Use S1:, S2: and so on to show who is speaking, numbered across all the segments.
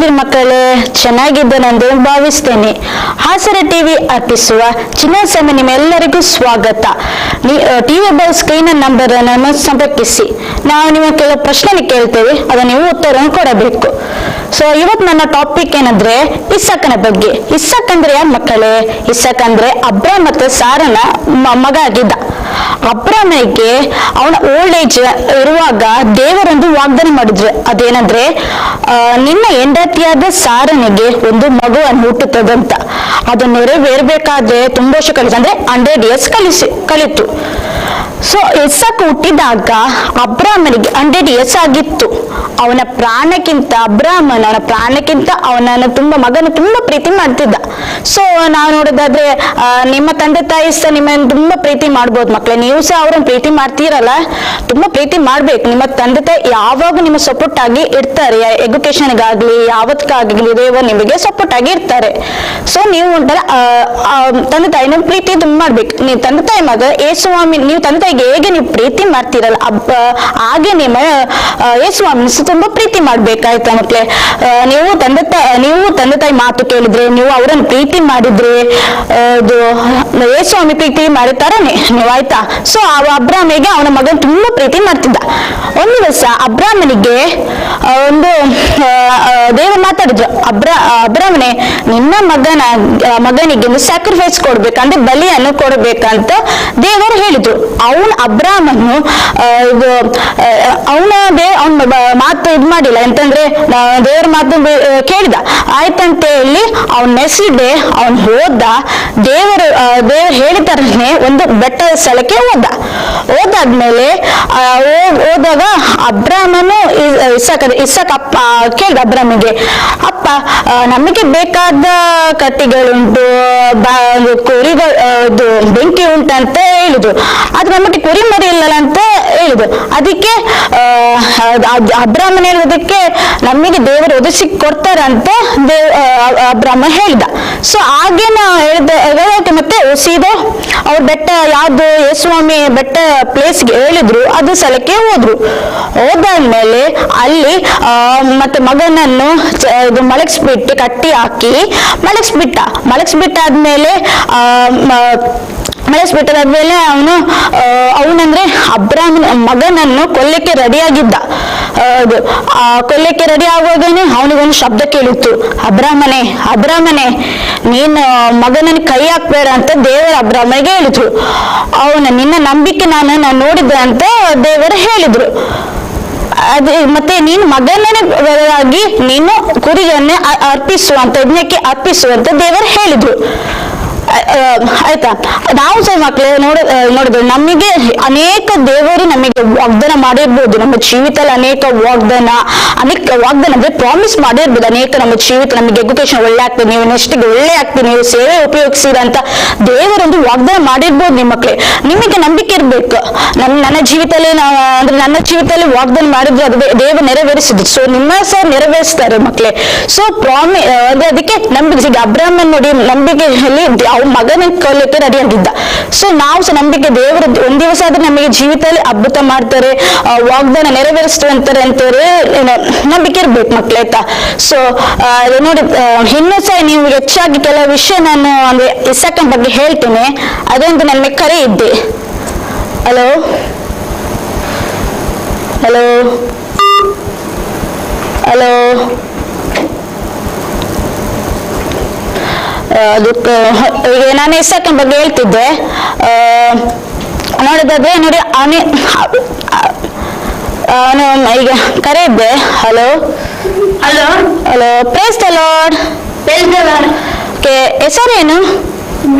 S1: ಹೇಗಿದ್ದೀರಿ ಮಕ್ಕಳೇ ಚೆನ್ನಾಗಿದ್ದೇನೆಂದು ಭಾವಿಸ್ತೇನೆ. ಹಾಸರ ಟಿವಿ ಅರ್ಪಿಸುವ ಚಿನ್ನ ಸಮಯ ನಿಮ್ಮೆಲ್ಲರಿಗೂ ಸ್ವಾಗತ. ಟಿವಿ ಬಲ್ ಸ್ಕ್ರೀನ್ ನಂಬರ್ ಅನ್ನು ಸಂಪರ್ಕಿಸಿ. ನಾವು ನಿಮ್ಮ ಕೆಲವು ಪ್ರಶ್ನೆ ಕೇಳ್ತೇವೆ, ಅದನ್ನು ನೀವು ಉತ್ತರವನ್ನು ಕೊಡಬೇಕು. ಸೊ ಇವತ್ತು ನನ್ನ ಟಾಪಿಕ್ ಏನಂದ್ರೆ, ಇಸ್ಸಕನ ಬಗ್ಗೆ. ಇಸ್ಸಕ್ ಅಂದ್ರೆ ಮಕ್ಕಳೇ? ಇಸ್ಸಾಕ್ ಅಂದ್ರೆ ಅಬ್ರ ಮತ್ತು ಸಾರನ ಮಗ ಆಗಿದ್ದ. ಅಬ್ರಾಮನಿಗೆ ಅವನ ಓಲ್ಡ್ ಏಜ್ ಇರುವಾಗ ದೇವರೊಂದು ವಾಗ್ದಾನ ಮಾಡಿದ್ರು. ಅದೇನಂದ್ರೆ ನಿನ್ನ ಹೆಂಡತಿಯಾದ ಸಾರನಿಗೆ ಒಂದು ಮಗುವನ್ನು ಹುಟ್ಟುತ್ತದಂತ ಅದು ನೆರವೇರ್ಬೇಕಾದ್ರೆ ತುಂಬ ವರ್ಷ ಕಲಿತು ಅಂದ್ರೆ ಹಂಡ್ರೆಡ್ ಇಯರ್ಸ್ ಕಲಿಸಿ ಕಲಿತು ಸೊ ಎಸ್ಸಕ್ಕೆ ಹುಟ್ಟಿದಾಗ ಅಬ್ರಾಮನಿಗೆ ಹಂಡ್ರೆಡ್ ಇಯರ್ಸ್ ಆಗಿತ್ತು. ಅವನ ಪ್ರಾಣಕ್ಕಿಂತ ಅಬ್ರಾಹ್ಮನ್ ಅವನ ಪ್ರಾಣಕ್ಕಿಂತ ಅವನನ್ನು ತುಂಬಾ ಮಗನ ತುಂಬಾ ಪ್ರೀತಿ ಮಾಡ್ತಿದ್ದ. ಸೊ ನಾವು ನೋಡೋದಾದ್ರೆ ನಿಮ್ಮ ತಂದೆ ತಾಯಿ ಸಹ ನಿಮ್ಮನ್ನು ತುಂಬಾ ಪ್ರೀತಿ ಮಾಡ್ಬೋದು. ಮಕ್ಕಳೇ ನೀವು ಸಹ ಅವ್ರನ್ನ ಪ್ರೀತಿ ಮಾಡ್ತೀರಲ್ಲ? ತುಂಬಾ ಪ್ರೀತಿ ಮಾಡ್ಬೇಕು. ನಿಮ್ಮ ತಂದೆ ತಾಯಿ ಯಾವಾಗ ನಿಮ್ಮ ಸಪೋರ್ಟ್ ಆಗಿ ಇರ್ತಾರೆ. ಎಜುಕೇಶನ್ಗಾಗ್ಲಿ ಯಾವತ್ಕಾಗ್ಲಿ ದೇವರು ನಿಮಗೆ ಸಪೋರ್ಟ್ ಆಗಿ ಇರ್ತಾರೆ. ಸೊ ನೀವು ಆ, ತಂದೆ ತಾಯಿನ ಪ್ರೀತಿ ತುಂಬ ಮಾಡ್ಬೇಕು. ನೀವು ತಂದೆ ತಾಯಿ ಮಗ ಏಸುವಾಮಿ ನೀವು ತಂದೆ ತಾಯಿಗೆ ಹೇಗೆ ನೀವು ಪ್ರೀತಿ ಮಾಡ್ತೀರಲ್ಲ? ಹಾಗೆ ನಿಮ್ಮ ಆ, ಸಹ ತುಂಬಾ ಪ್ರೀತಿ ಮಾಡ್ಬೇಕಾಯ್ತಾ ಮಕ್ಳೆ? ನೀವು ತಂದೆ ತಾಯಿ ನೀವು ತಂದೆ ತಾಯಿ ಮಾತು ಕೇಳಿದ್ರೆ, ನೀವು ಅವರನ್ನು ಪ್ರೀತಿ ಮಾಡಿದ್ರೆ ಅದು ಯೇಸು ಯೇಸುವಾಮಿ ಪ್ರೀತಿ ಮಾಡಿತಾರನೆ ನೀವು ಆಯ್ತಾ? ಸೊ ಅಬ್ರಾಮಿಗೆ ಅವನ ಮಗನ್ ತುಂಬಾ ಪ್ರೀತಿ ಮಾಡ್ತಿದ್ದ. ಒಂದು ದಿವಸ ಅಬ್ರಾಹ್ಮನಿಗೆ ಒಂದು ದೇವರು ಮಾತಾಡಿದ್ರು. ಅಬ್ರ ಅಬ್ರಾಮನೆ ನಿನ್ನ ಮಗನ ಮಗನಿಗೆ ಒಂದು ಸ್ಯಾಕ್ರಿಫೈಸ್ ಕೊಡ್ಬೇಕಂದ್ರೆ, ಬಲಿಯನ್ನು ಕೊಡ್ಬೇಕಂತ ದೇವರು ಹೇಳಿದ್ರು. ಅವನ ಇದು ಅವನ ದೇ, ಅವನ ಮಾತು ಇದು ಮಾಡಿಲ್ಲ. ಎಂತಂದ್ರೆ ದೇವ್ರ ಮಾತು ಕೇಳಿದ. ಆಯ್ತಂತ ಹೇಳಿ, ಅವನ್ ನೆಸಿದೆ ಡೇ ಅವನ್ ಹೋದ. ದೇವರು ದೇವರು ಹೇಳಿದಾರನೆ ಒಂದು ಬೆಟ್ಟದ ಸ್ಥಳಕ್ಕೆ ಹೋದ. ಹೋದಾದ್ಮೇಲೆ ಹೋದಾಗ ಅಬ್ರಾಮನು ಇ- ಇಸಕ್ ಇಸಾಕ್ ಅಪ್ಪ ಕೇಳಿದ ಅಬ್ರಾಮಿಗೆ, ಅಪ್ಪ ನಮಗೆ ಬೇಕಾದ ಕತ್ತಿಗಳುಂಟು ಕುರಿಗಳು ಇದು ಬೆಂಕಿ ಉಂಟಂತ ಹೇಳಿದ್ರು. ಅದು ನಮಗೆ ಕುರಿ ಮರಿ ಇಲ್ಲಲ್ಲ ಅಂತ ಹೇಳಿದ್ರು. ಅದಕ್ಕೆ ಅಬ್ರಾಮನ್ ಹೇಳೋದಕ್ಕೆ ನಮಗೆ ದೇವರು ಒದಗಿಸಿ ಕೊಡ್ತಾರಂತ ದೇವ್ ಅಬ್ರಾಹ್ಮ ಹೇಳಿದ. ಸೊ ಹಾಗೆ ನಾ ಹೇಳ್ದ ಮತ್ತೆ ಸೀದಾ ಅವ್ರ ಬೆಟ್ಟ, ಯಾವ್ದು ಯೇಸ್ವಾಮಿ ಬೆಟ್ಟ ಪ್ಲೇಸ್ಗೆ ಹೇಳಿದ್ರು, ಅದು ಸಲಕ್ಕೆ ಹೋದ್ರು. ಹೋದಾದ್ಮೇಲೆ ಅಲ್ಲಿ ಮತ್ತೆ ಮಗನನ್ನು ಇದು ಮಲಗಿಸ್ಬಿಟ್ಟು ಕಟ್ಟಿ ಹಾಕಿ, ಮಲಗಿಸ್ಬಿಟ್ಟ. ಮಲಗಿಸ್ಬಿಟ್ಟಾದ್ಮೇಲೆ ಆ ಮಲಗಿಸ್ಬಿಟ್ಟಾದ್ಮೇಲೆ ಅವನು ಅವನಂದ್ರೆ ಅಬ್ರಾಹ್ಮನ ಮಗನನ್ನು ಕೊಲ್ಲಕ್ಕೆ ರೆಡಿಯಾಗಿದ್ದ ಆ ಕೊಲ್ಲಕ್ಕೆ ರೆಡಿ ಆಗುವಾಗನೇ ಅವನಿಗೊಂದು ಶಬ್ದ ಕೇಳಿತ್ತು. ಅಬ್ರಾಹ್ಮನೆ ಅಬ್ರಾಹ್ಮನೆ ನೀನು ಮಗನ ಕೈ ಹಾಕ್ಬೇಡ ಅಂತ ದೇವರ ಅಬ್ರಾಹ್ಮನಿಗೆ ಹೇಳಿದ್ರು. ಅವನ, ನಿನ್ನ ನಂಬಿಕೆ ನಾನು ನಾನು ನೋಡಿದ್ದೆ ಅಂತ ದೇವರು ಹೇಳಿದ್ರು. ಅದೇ ಮತ್ತೆ ನೀನು ಮಗನಾಗಿ ನೀನು ಕುರಿಯನ್ನೇ ಅರ್ಪಿಸುವಂತ, ಯಜ್ಞಕ್ಕೆ ಅರ್ಪಿಸುವಂತ ದೇವರು ಹೇಳಿದ್ರು. ಆಯ್ತಾ? ನಾವು ಸಹ ಮಕ್ಕಳೇ ನೋಡ ನೋಡಿದ್ರೆ ನಮಗೆ ಅನೇಕ ದೇವರು ನಮಗೆ ವಾಗ್ದಾನ ಮಾಡಿರ್ಬೋದು. ನಮ್ಮ ಜೀವಿತದಲ್ಲಿ ಅನೇಕ ವಾಗ್ದಾನ ಅನೇಕ ವಾಗ್ದಾನ ಅಂದ್ರೆ ಪ್ರಾಮಿಸ್ ಮಾಡಿರ್ಬೋದು. ಅನೇಕ ನಮ್ಮ ಜೀವಿತ ನಮಗೆ ಎಜುಕೇಶನ್ ಒಳ್ಳೆ ಆಗ್ತದೆ, ನೀವು ನೆಕ್ಸ್ಟ್ಗೆ ಒಳ್ಳೆ ಆಗ್ತೀವಿ ನೀವು ಸೇವೆ ಉಪಯೋಗಿಸಿರಂತ ದೇವರೊಂದು ವಾಗ್ದಾನ ಮಾಡಿರ್ಬೋದು ನಿಮ್ಮ ಮಕ್ಕಳೇ ನಿಮಗೆ ನಂಬಿಕೆ ಇರ್ಬೇಕು. ನನ್ನ ನನ್ನ ಜೀವಿತದಲ್ಲಿ ನಾವು ಅಂದ್ರೆ ನನ್ನ ಜೀವಿತದಲ್ಲಿ ವಾಗ್ದಾನ ಮಾಡಿದ್ರೆ ಅದು ದೇವ ದೇವರು ನೆರವೇರಿಸಿದ್ರು ಸೊ ನಿಮ್ಮ ಸಹ ನೆರವೇರಿಸ್ತಾರೆ ಮಕ್ಕಳೇ ಸೊ ಪ್ರಾಮಿ ಅಂದ್ರೆ ಅದಕ್ಕೆ ನಂಬಿಕೆ ಅಬ್ರಾಹ್ಮನ್ ನೋಡಿ ನಂಬಿಕೆಯಲ್ಲಿ ಅವ್ನ ಮಗನ ಕೊಲ್ಲಕ್ಕೆ ರೆಡಿ ಆಗಿದ್ದ. ಸೊ ನಾವು ಸಹ ನಂಬಿಕೆ ದೇವರ ಒಂದ್ ದಿವಸ ಆದ್ರೆ ನಮಗೆ ಜೀವಿತದಲ್ಲಿ ಅದ್ಭುತ ಮಾಡ್ತಾರೆ ವಾಗ್ದಾನ ನೆರವೇರಿಸ್ತಾರೆ ಅಂತಾರೆ ನಂಬಿಕೆ ಇರ್ಬೇಕು ಮಕ್ಳು, ಆಯ್ತಾ? ಸೊ ನೋಡಿ ಇನ್ನು ಸಹ ನೀವು ಹೆಚ್ಚಾಗಿ ಕೆಲವು ವಿಷಯ ನಾನು ಅಂದ್ರೆ ಇಸಕನ್ ಬಗ್ಗೆ ಹೇಳ್ತೇನೆ. ಅದೊಂದು ನನ್ನ ಕರೆ ಇದ್ದೆ. ಹಲೋ ಹಲೋ ಹಲೋ ಅದಕ್ಕೆ ಈಗ ನಾನು ಇಸಕನ್ ಬಗ್ಗೆ ಹೇಳ್ತಿದ್ದೆ. ನೋಡಿದ್ರೆ ನೋಡಿ ಅವನೇ ಅವನು ಈಗ ಕರೆ ಇದ್ದೆ hello
S2: hello
S1: hello praise the lord okay ಹೆಸರೇನು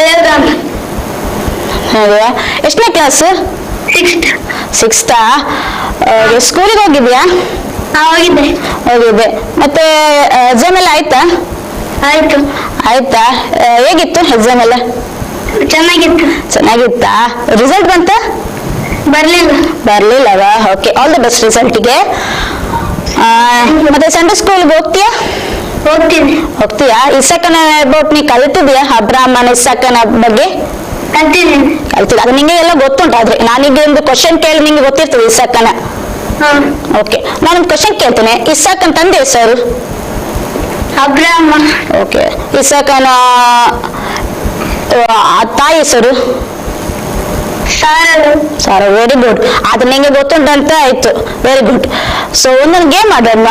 S2: ದೇವರಾಮ್.
S1: ಹೌದಾ ಎಷ್ಟನೇ ಕ್ಲಾಸ್
S2: ಸಿಕ್ಸ್ತ್
S1: ಸಿಕ್ಸ್ತಾ ಸ್ಕೂಲಿಗೆ ಹೋಗಿದ್ಯಾ?
S2: ಹೋಗಿದ್ದೆ.
S1: ಹೋಗಿದ್ದೆ. ಮತ್ತೆ ಎಕ್ಸಾಮ್ ಎಲ್ಲ ಆಯ್ತಾ?
S2: ಆಯ್ತು.
S1: ಆಯ್ತಾ? ಹೇಗಿತ್ತು ಎಕ್ಸಾಮ್ ಎಲ್ಲ?
S2: ಚೆನ್ನಾಗಿತ್ತು.
S1: ಚೆನ್ನಾಗಿತ್ತಾ? ರಿಸಲ್ಟ್ ಬಂತ?
S2: ಬರ್ಲಿಲ್ಲ.
S1: ಬರ್ಲಿಲ್ಲವಾ? ಓಕೆ ಆಲ್ ದ ಬೆಸ್ಟ್ ರಿಸಲ್ಟಿಗೆ ಮತ್ತೆ ಸಂಡೇ ಸ್ಕೂಲ್ ಹೋಗ್ತೀಯಾ?
S2: ಹೋಗ್ತೀನಿ.
S1: ಹೋಗ್ತೀಯಾ? ಇಸಕನ ಅಬೌಟ್ ನೀ ಕಲಿತಿದ್ಯಾ? ಅಬ್ರಾಹ್ಮಣ ಇಸಕನ ಬಗ್ಗೆ?
S2: ಕಲ್ತೀನಿ
S1: ಕಲ್ತಿಲ್ಲ ಅದು ನಿಂಗೆ ಎಲ್ಲ ಗೊತ್ತುಂಟು ಆದ್ರೆ ನಾನೀಗ ಒಂದು ಕ್ವಶನ್ ಕೇಳಿ ನಿಂಗೆ ಗೊತ್ತಿರ್ತದೆ ಇಸಕನ
S2: ಹಾ
S1: ಓಕೆ ನಾನೊಂದು ಕ್ವಶನ್ ಕೇಳ್ತೇನೆ. ಇಸಕನ್ ತಂದೆ ಹೆಸರು
S2: ಅಬ್ರಾಮ
S1: ಓಕೆ ಇಸಾಕನ ತಾಯಿ ಹೆಸರು?
S2: ಸಾರ
S1: ಸರ್ ವೆರಿ ಗುಡ್ ಅದು ನಿಂಗೆ ಗೊತ್ತುಂಟಂತ ಆಯ್ತು. ವೆರಿ ಗುಡ್ ಸೊ ಒಂದೊಂದು ಗೇಮ್ ಆಡೋಣ.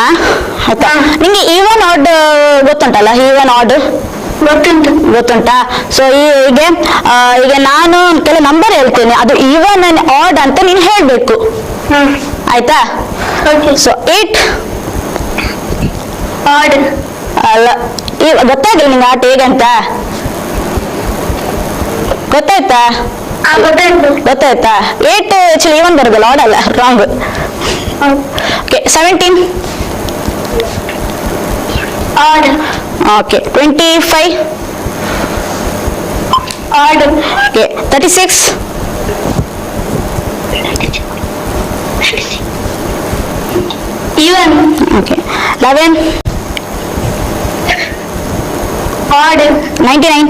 S1: ಆಯ್ತಾ? ನಿಂಗೆ ಈವನ್ ಆರ್ಡ್ ಗೊತ್ತುಂಟಲ್ಲ? ಈವನ್ ಆರ್ಡ್
S2: ಗೊತ್ತುಂಟು.
S1: ಗೊತ್ತುಂಟಾ? ಸೊ ಹೀಗೆ ಈಗ ನಾನು ಕೆಲವು ನಂಬರ್ ಹೇಳ್ತೇನೆ. ಅದು ಈವನ್ ಅಂಡ್ ಆರ್ಡ್ ಅಂತ ನೀನು ಹೇಳ್ಬೇಕು. ಆಯ್ತಾ? ಸೊ ಏಟ್
S2: ಆಡ್
S1: ಅಲ್ಲ ಈ ಗೊತ್ತಾಗಿಲ್ಲ ನಿಂಗೆ ಆಟ ಹೇಗಂತ ಗೊತ್ತಾಯ್ತಾ
S2: ಗೊತ್ತಾಯ್ತಾ
S1: ಏಟ್ ಆಕ್ಚುಲಿ ಇವನ್ ಬರುದಲ್ಲ ಆಡಲ್ಲ wrong okay seventeen okay twenty five
S2: odd
S1: okay thirty six
S2: even
S1: okay 11
S2: ಪಾಡು
S1: ನೈಂಟಿ ನೈನ್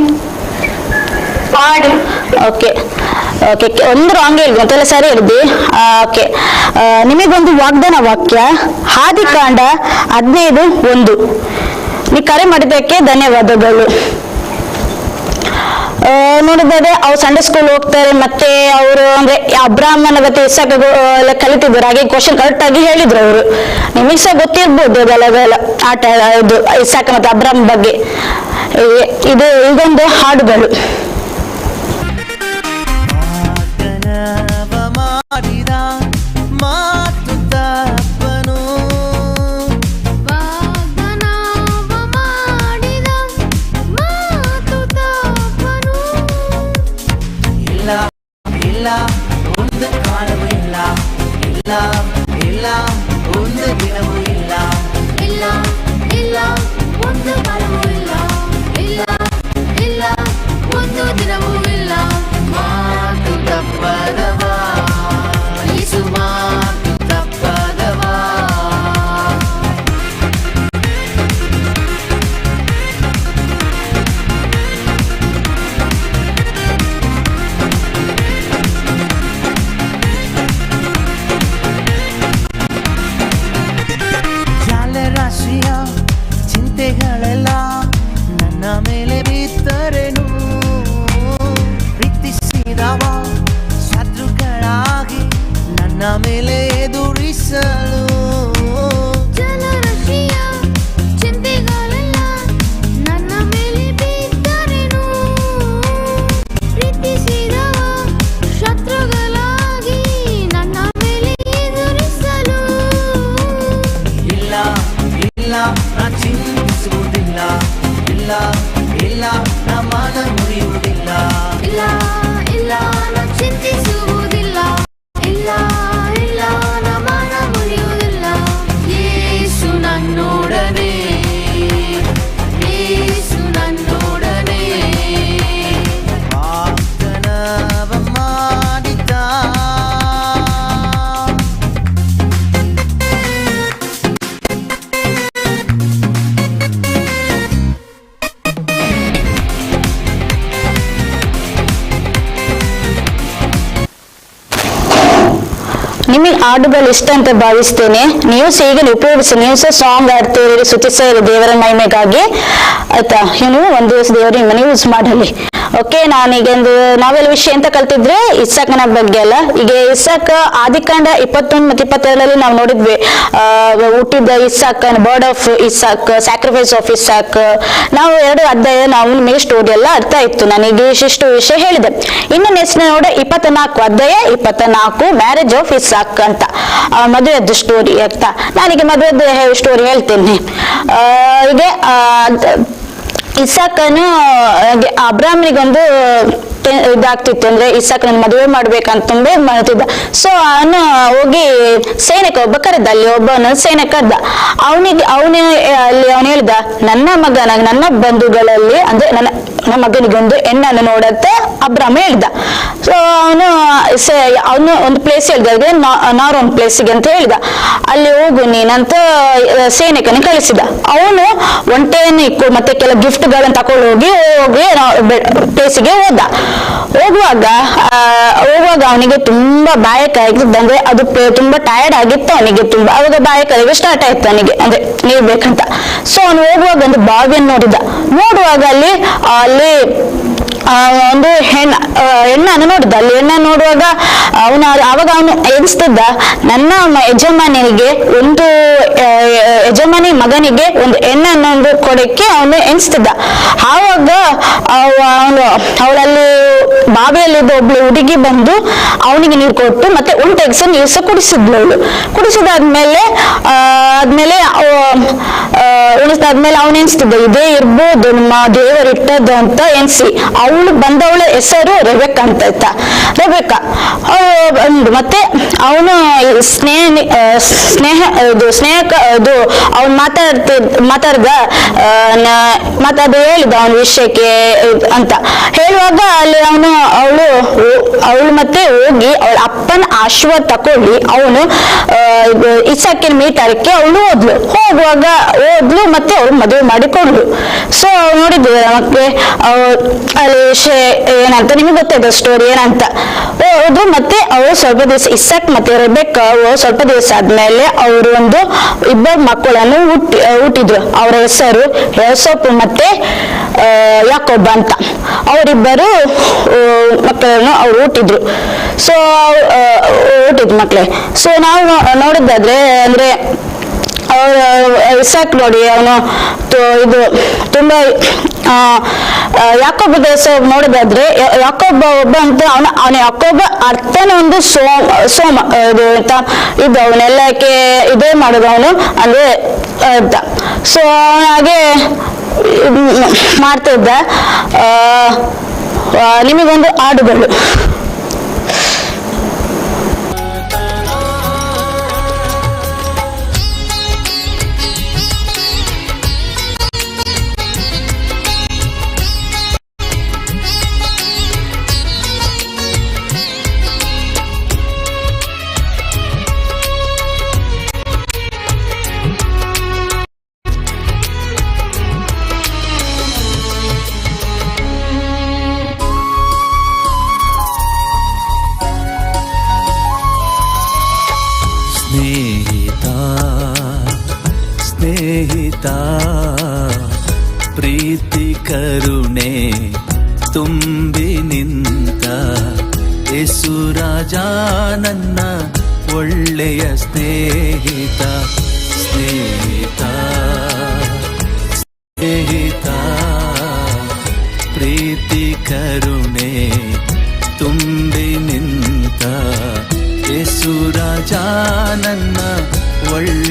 S2: ಫಾರ್ಡ್
S1: ಓಕೆ ಓಕೆ ಒಂದು ರಾಂಗ್ ಹೇಳಿ ಮತ್ತೆಲ್ಲ ಸರಿ ಹೇಳಿದ್ವಿ ಓಕೆ ನಿಮಗೊಂದು ವಾಗ್ದಾನ ವಾಕ್ಯ. ಹಾದಿಕಾಂಡ ಹದಿನೈದು ಒಂದು. ನೀವು ಕರೆ ಮಾಡಿದ್ದಕ್ಕೆ ಧನ್ಯವಾದಗಳು. ನೋಡಿದ್ರೆ ಅವ್ರು ಸಂಡೆ ಸ್ಕೂಲ್ ಹೋಗ್ತಾರೆ, ಮತ್ತೆ ಅವರು ಅಂದ್ರೆ ಅಬ್ರಾಹ್ಮನ ಇಸಾಕ ಎಲ್ಲ ಕಲಿತಿದ್ರು. ಹಾಗೆ ಕ್ವಶನ್ ಕರೆಕ್ಟ್ ಆಗಿ ಹೇಳಿದ್ರು ಅವರು. ನಿಮಗೆ ಸಹ ಗೊತ್ತಿರ್ಬೋದು ಅದೆಲ್ಲ ಆಟ ಇದು ಇಸಾಕ ಮತ್ತೆ ಅಬ್ರಾಹ್ಮ ಬಗ್ಗೆ. ಇದು ಇದೊಂದು ಹಾಡುಗಳು.
S3: ಮಾಡಿದ ಮಾತು ಇಲ್ಲ ಒಂದು ಕಾಲವೂ ಇಲ್ಲ ಇಲ್ಲ ಇಲ್ಲ ಒಂದು ದಿನವೂ ಇಲ್ಲ
S4: ಇಲ್ಲ ಇಲ್ಲ ಒಂದು ಕಾಲವೂ ಇಲ್ಲ
S3: ನಾ ಮನ
S1: ಹಾಡುಗಳು ಇಷ್ಟ ಅಂತ ಭಾವಿಸ್ತೇನೆ. ನೀವು ಸಹ ಈಗಲೇ ಉಪಯೋಗಿಸಿ, ನೀವು ಸಹ ಸಾಂಗ್ ಆಡ್ತೀರಿ ಸುತ್ತಿಸೋರಿ ದೇವರ ಮಹಿಮೆಗಾಗಿ. ಆಯ್ತಾ? ನೀವು ಒಂದು ದಿವಸ ದೇವರ ಮನೆ ಯೂಸ್ ಮಾಡಲಿ. ಓಕೆ ನಾನೀಗ ಒಂದು ನಾವೆಲ್ಲ ವಿಷಯ ಅಂತ ಕಲ್ತಿದ್ರೆ ಇಸಾಕನ ಬಗ್ಗೆ ಅಲ್ಲ. ಈಗ ಇಸಾಕ್ ಆದಿಕಾಂಡ ಇಪ್ಪತ್ತೊಂದು ಮತ್ತೆ ಇಪ್ಪತ್ತೆರಡರಲ್ಲಿ ನಾವು ನೋಡಿದ್ವಿ. ಹುಟ್ಟಿದ Isaac birth of Isaac sacrifice of Isaac ನಾವು ಎರಡು ಅಧ್ಯಾಯ ನಾವು ನಿಮಗೆ ಸ್ಟೋರಿ ಎಲ್ಲ ಅರ್ಥ ಇತ್ತು ನನಗೆ ಇಷ್ಟು ವಿಷಯ ಹೇಳಿದೆ. ಇನ್ನು ನೆಕ್ಸ್ಟ್ ನೋಡ ಇಪ್ಪತ್ತ ನಾಲ್ಕು ಅಧ್ಯಾಯ ಇಪ್ಪತ್ತ ನಾಲ್ಕು ಮ್ಯಾರೇಜ್ ಆಫ್ ಇಸಾಕ್ ಅಂತ. ಮದುವೆದ್ದು ಸ್ಟೋರಿ ಅರ್ಥ ನಾನೀಗ ಮದುವೆದ್ದು ಸ್ಟೋರಿ ಹೇಳ್ತೇನೆ ಆ, ಹೀಗೆ ಆ, ದ- ಇದಾಗ್ತಿತ್ತು ಅಂದ್ರೆ ಇಸಾಕನ ಮದುವೆ ಮಾಡ್ಬೇಕಂತ ತುಂಬಾ ಮಾಡ್ತಿದ್ದ ಸೊ ಅವನು ಹೋಗಿ ಸೈನಿಕ ಒಬ್ಬ ಕರೆದ ಅಲ್ಲಿ, ಒಬ್ಬನ ಸೈನಿಕ ಕರೆದ. ಅವನಿಗೆ, ಅವನ ಅಲ್ಲಿ ಅವನು ಹೇಳ್ದ, ನನ್ನ ಮಗನ ನನ್ನ ಬಂಧುಗಳಲ್ಲಿ ಅಂದ್ರೆ ನನ್ನ ನಮ್ಮ ಮಗನಿಗೊಂದು ಹೆಣ್ಣನ್ನು ನೋಡತ್ತೆ ಅಬ್ರಹ್ಮ ಹೇಳ್ದ. ಸೊ ಅವನು ಅವನು ಒಂದು ಪ್ಲೇಸ್ ಹೇಳ್ದ ನಾರ್ ಒಂದು ಪ್ಲೇಸಿಗೆ ಅಂತ ಹೇಳಿದ. ಅಲ್ಲಿ ಹೋಗು ನೀನಂತ ಸೈನಿಕನ ಕಳಿಸಿದ. ಅವನು ಒಂಟೆಯನ್ನು ಇಕ್ಕು, ಮತ್ತೆ ಕೆಲ ಗಿಫ್ಟ್ಗಳನ್ನು ತಕೊಂಡು ಹೋಗಿ ಹೋಗಿ ಪ್ಲೇಸಿಗೆ ಹೋದ. ಹೋಗುವಾಗ ಹೋಗುವಾಗ ಅವನಿಗೆ ತುಂಬಾ ಆಗಿದ್ದು ಅಂದ್ರೆ ಅದು ತುಂಬಾ ಟಯರ್ಡ್ ಆಗಿತ್ತು ಅವನಿಗೆ ತುಂಬಾ. ಅವಾಗ ಬಾಯಕ ಸ್ಟಾರ್ಟ್ ಆಯ್ತು ಅವನಿಗೆ, ಅಂದ್ರೆ ನೀರ್ ಬೇಕಂತ ಸೊ ಅವನು ಹೋಗುವಾಗ ಒಂದು ಬಾವಿಯನ್ನು ನೋಡಿದ. ನೋಡುವಾಗ ಅಲ್ಲಿ ಅಲ್ಲಿ ಒಂದು ಹೆಣ್ಣ ಹೆಣ್ಣನ್ನು ನೋಡಿದ. ಅಲ್ಲಿ ಹೆಣ್ಣ ನೋಡುವಾಗ ಅವನು ಅವಾಗ ಅವನು ಎಣಿಸ್ತಿದ್ದ, ನನ್ನ ಯಜಮಾನಿಗೆ ಒಂದು ಯಜಮಾನಿ ಮಗನಿಗೆ ಒಂದು ಹೆಣ್ಣನ್ನು ಕೊಡಕ್ಕೆ ಅವನು ಎಣಿಸ್ತಿದ್ದ. ಆವಾಗ ಅವನು ಅವಳಲ್ಲಿ ಬಾವಿಯಲ್ಲಿದ್ದ ಒಬ್ಳು ಹುಡುಗಿ ಬಂದು ಅವನಿಗೆ ನೀರು ಕೊಟ್ಟು ಮತ್ತೆ ಉಂಟೆಗ್ಸ ನೀರ್ಸ ಕುಡಿಸಿದ್ಲು ಅವಳು. ಕುಡಿಸಿದಾದ್ಮೇಲೆ ಆದ್ಮೇಲೆ ಉಳಿಸಿದಾದ್ಮೇಲೆ ಅವನು ಎಣಿಸ್ತಿದ್ದ, ಇದೇ ಇರ್ಬೋದು, ನಮ್ಮ ದೇವರಿಟ್ಟದ್ದು ಅಂತ ಎನ್ಸಿ ಅವಳು ಬಂದವಳ ಹೆಸರು ರೆಬೆಕ್ಕ ಅಂತ ಆಯ್ತಾ? ರೆಬೆಕ್ಕ. ಮತ್ತೆ ಅವನು ಸ್ನೇಹ ಸ್ನೇಹ ಇದು ಸ್ನೇಹಕ ಇದು ಅವ್ನು ಮಾತಾಡ್ತಿದ್ ಮಾತಾಡ್ದ ಮಾತಾಡ ಹೇಳಿದ ಅವನ ವಿಷಯಕ್ಕೆ ಅಂತ. ಹೇಳುವಾಗ ಅಲ್ಲಿ ಅವನು, ಅವಳು ಅವಳು ಮತ್ತೆ ಹೋಗಿ ಅವಳ ಅಪ್ಪನ ಆಶೀರ್ವಾದ ತಕೊಳ್ಳಿ ಅವನು ಇಸಾಕಿನ ಮೀಟಾರಕ್ಕೆ ಅವಳು ಹೋದ್ಲು. ಹೋಗುವಾಗ ಹೋದ್ಲು ಮತ್ತೆ ಅವಳು ಮದುವೆ ಮಾಡಿಕೊಂಡ್ಲು ಸೊ ನೋಡಿದ್ವಿ ನಮಗೆ ಅಲ್ಲಿ ಶೇ- ಏನಂತ ನಿಮಗೆ ಗೊತ್ತಾಯ್ತು ಸ್ಟೋರಿ ಏನಂತ? ಹೌದು, ಮತ್ತೆ ಅವರು ಸ್ವಲ್ಪ ದಿವಸ ಇಸಕ್ ಮತ್ತೆ ರೆಬೆಕ್ ಸ್ವಲ್ಪ ದಿವಸ ಆದ್ಮೇಲೆ ಅವರು ಒಂದು ಇಬ್ಬರು ಮಕ್ಕಳನ್ನು ಹುಟ್ಟಿ ಹುಟ್ಟಿದ್ರು. ಅವರ ಹೆಸರು ಯೋಸಪ್ ಮತ್ತೆ ಯಾಕೊಬ್ಬ ಅಂತ. ಅವರಿಬ್ಬರು ಮಕ್ಕಳನ್ನು ಅವ್ರು ಹುಟ್ಟಿದ್ರು. ಸೊ ಹುಟ್ಟಿದ್ರು ಮಕ್ಕಳೇ ಸೊ ನಾವು ನೋಡಿದ್ದಾದ್ರೆ ಅಂದ್ರೆ ಇಸಾಕ್ ನೋಡಿ ಅವನು. ಇದು ತುಂಬಾ ಯಾಕೊಬ್ಬ ದೇಶ ನೋಡೋದಾದ್ರೆ ಯಾಕೊಬ್ಬ ಒಬ್ಬ ಅಂತ ಅವನ ಅವನ ಯಾಕೊಬ್ಬ ಅರ್ಥನ ಒಂದು ಸೋಮ ಸೋಮ ಇದು ಅಂತ ಇದು ಅವನೆಲ್ಲಕ್ಕೆ ಇದೇ ಮಾಡೋದು ಅವನು ಅಂದ್ರೆ ಅಂತ ಸೊ ಹಾಗೆ ಮಾಡ್ತಾ ಇದ್ದ. ಆ, ಆ, ನಿಮಗೊಂದು ಹಾಡುಗಳು
S3: ಸ್ನೇಹಿತ, ಪ್ರೀತಿ, ಕರುಣೆ ತುಂಬಿ ನಿಂತ ಯೇಸುರಾಜ ನನ್ನ ಒಳ್ಳೆಯ ಸ್ನೇಹಿತ ಸ್ನೇಹಿತ ಸ್ನೇಹಿತ. ಪ್ರೀತಿ, ಕರುಣೆ ತುಂಬಿ ನಿಂತ ಯೇಸುರಾಜ ನನ್ನ ಸ್ನೇಹಿತ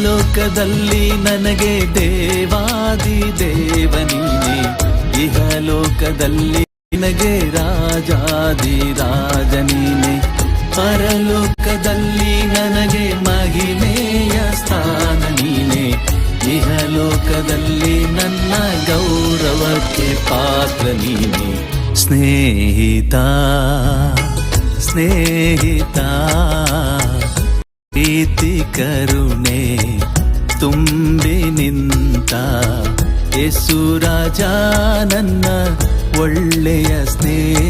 S3: ಪರಲೋಕದಲ್ಲಿ ನನಗೆ ದೇವಾದಿ ದೇವನೀನೆ. ಇಹಲೋಕದಲ್ಲಿ ನನಗೆ ರಾಜಾದಿ ರಾಜ ನೀನೆ ಪರಲೋಕದಲ್ಲಿ ನನಗೆ ಮಹಿಮೆಯ ಸ್ಥಾನ ನೀನೆ ಇಹಲೋಕದಲ್ಲಿ ನನ್ನ ಗೌರವಕ್ಕೆ ಪಾತ್ರ ನೀನೆ ಸ್ನೇಹಿತ ಸ್ನೇಹಿತ ಪ್ರೀತಿ ಕರುಣೆ ಯೇಸುರಾಜ ನನ್ನ ಒಳ್ಳೆಯ ಸ್ನೇಹಿತ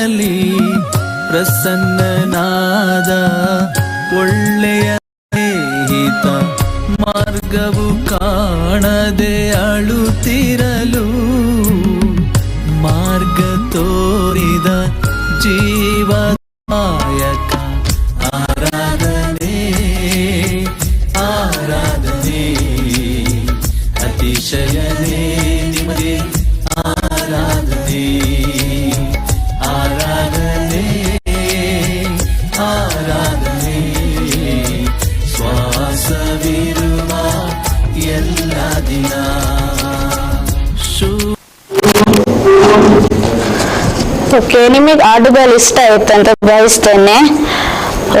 S3: ಮರುಭೂಮಿಯಲ್ಲಿ ಪ್ರಸನ್ನನಾದ ಒಳ್ಳೆಯ ಸ್ನೇಹಿತ. ಮಾರ್ಗವು ಕಾಣದೆ ಅಳುತ್ತಿರಲು ಮಾರ್ಗ ತೋರಿದ ಜೀವದಾಯಕ
S1: ಓಕೆ ನಿಮಗೆ ಹಾಡುಗಳು ಇಷ್ಟ ಆಯ್ತು ಅಂತ ಭಾವಿಸ್ತೇನೆ.